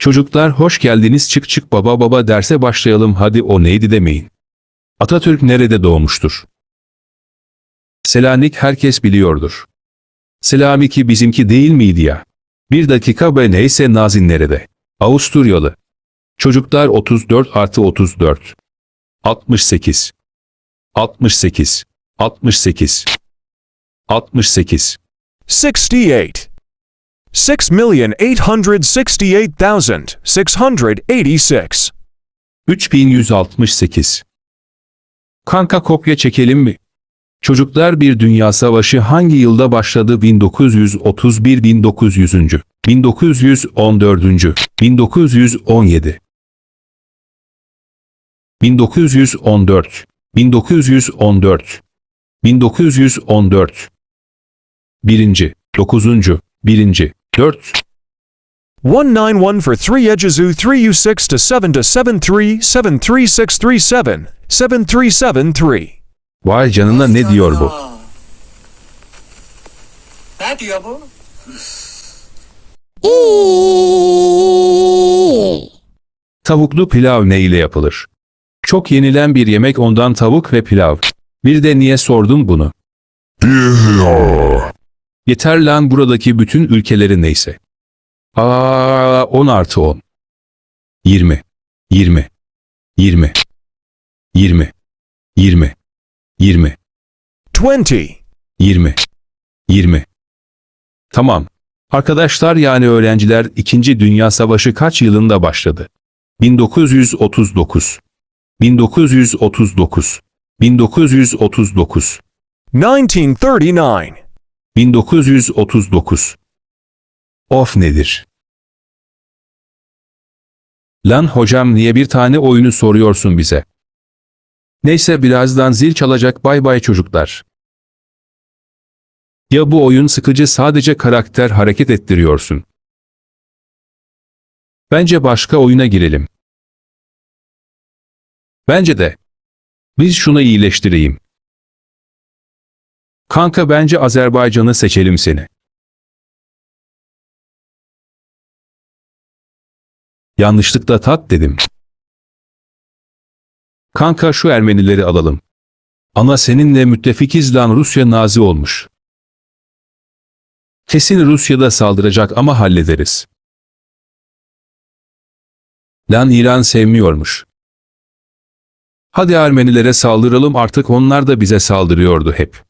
Çocuklar hoş geldiniz çık çık baba baba derse başlayalım hadi o neydi demeyin. Atatürk nerede doğmuştur? Selanik herkes biliyordur. Selamiki bizimki değil miydi ya? Bir dakika be neyse Nazin nerede? Avusturyalı. Çocuklar 34 artı 34. 68. 68. 68. 68. 68. 6,868,686. 3168. Kanka kopya çekelim mi? Çocuklar bir dünya savaşı hangi yılda başladı? 1931 1900. 1914. 1917. 1914. 1914. 1914. Birinci, dokuzuncu, birinci, dört, 191 for 3 edges U 3U6 to 7 to 73 73637 7373. Vay canına ne diyor bu? Ne diyor bu? Tavuklu pilav ne ile yapılır? Çok yenilen bir yemek ondan tavuk ve pilav. Bir de niye sordun bunu? Yeter lan buradaki bütün ülkeleri neyse. Aa 10 artı 10. 20. 20. 20. 20. 20. 20. 20. 20. 20. Tamam. Arkadaşlar yani öğrenciler 2. Dünya Savaşı kaç yılında başladı? 1939. 1939. 1939. 1939. 1939. Of nedir? Lan hocam niye bir tane oyunu soruyorsun bize? Neyse birazdan zil çalacak bay bay çocuklar. Ya bu oyun sıkıcı sadece karakter hareket ettiriyorsun. Bence başka oyuna girelim. Bence de. Biz şunu iyileştireyim. Kanka bence Azerbaycan'ı seçelim seni. Yanlışlıkla tat dedim. Kanka şu Ermenileri alalım. Ana seninle müttefikiz lan Rusya nazi olmuş. Kesin Rusya'da saldıracak ama hallederiz. Lan İran sevmiyormuş. Hadi Ermenilere saldıralım artık onlar da bize saldırıyordu hep.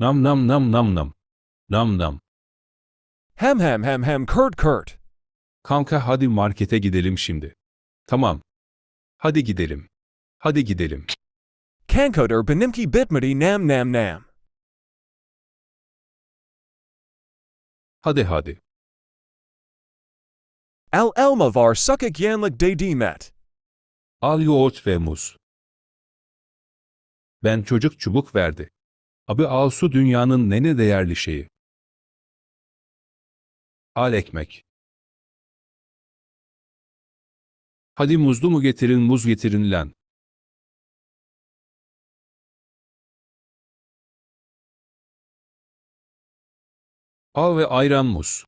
Nam nam nam nam nam. Nam nam. Hem hem hem hem Kurt Kurt. Kanka hadi markete gidelim şimdi. Tamam. Hadi gidelim. Hadi gidelim. Kankoder Benimki Bitmati Nam Nam Nam. Hadi hadi. Al Elmavar Sukik Yanlik De Demet. Al yoğurt ve muz. Ben çocuk çubuk verdi. Abi al su dünyanın ne ne değerli şeyi. Al ekmek. Hadi muzlu mu getirin muz getirin lan. Al ve ayran muz.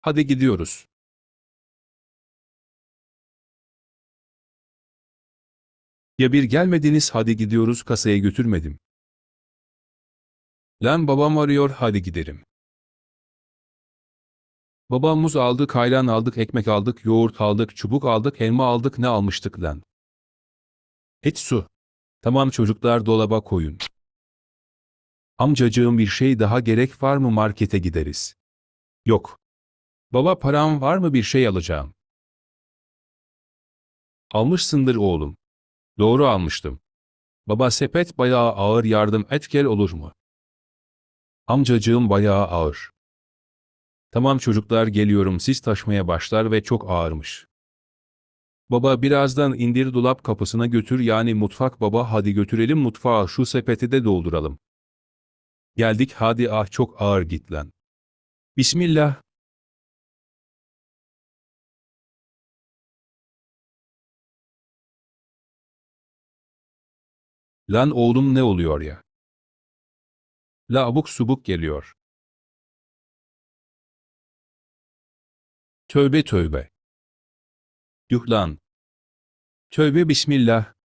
Hadi gidiyoruz. Ya bir gelmediniz hadi gidiyoruz kasaya götürmedim. Lan babam arıyor hadi gidelim. Babam muz aldık, ayran aldık, ekmek aldık, yoğurt aldık, çubuk aldık, elma aldık ne almıştık lan? Et su. Tamam çocuklar dolaba koyun. Amcacığım bir şey daha gerek var mı markete gideriz. Yok. Baba param var mı bir şey alacağım. Almışsındır oğlum. Doğru almıştım. Baba sepet bayağı ağır yardım et gel olur mu? Amcacığım bayağı ağır. Tamam çocuklar geliyorum siz taşmaya başlar ve çok ağırmış. Baba birazdan indir dolap kapısına götür yani mutfak baba hadi götürelim mutfağa şu sepeti de dolduralım. Geldik hadi ah çok ağır git lan. Bismillah. Lan oğlum ne oluyor ya? La abuk subuk geliyor. Tövbe tövbe. Yuh lan. Tövbe bismillah.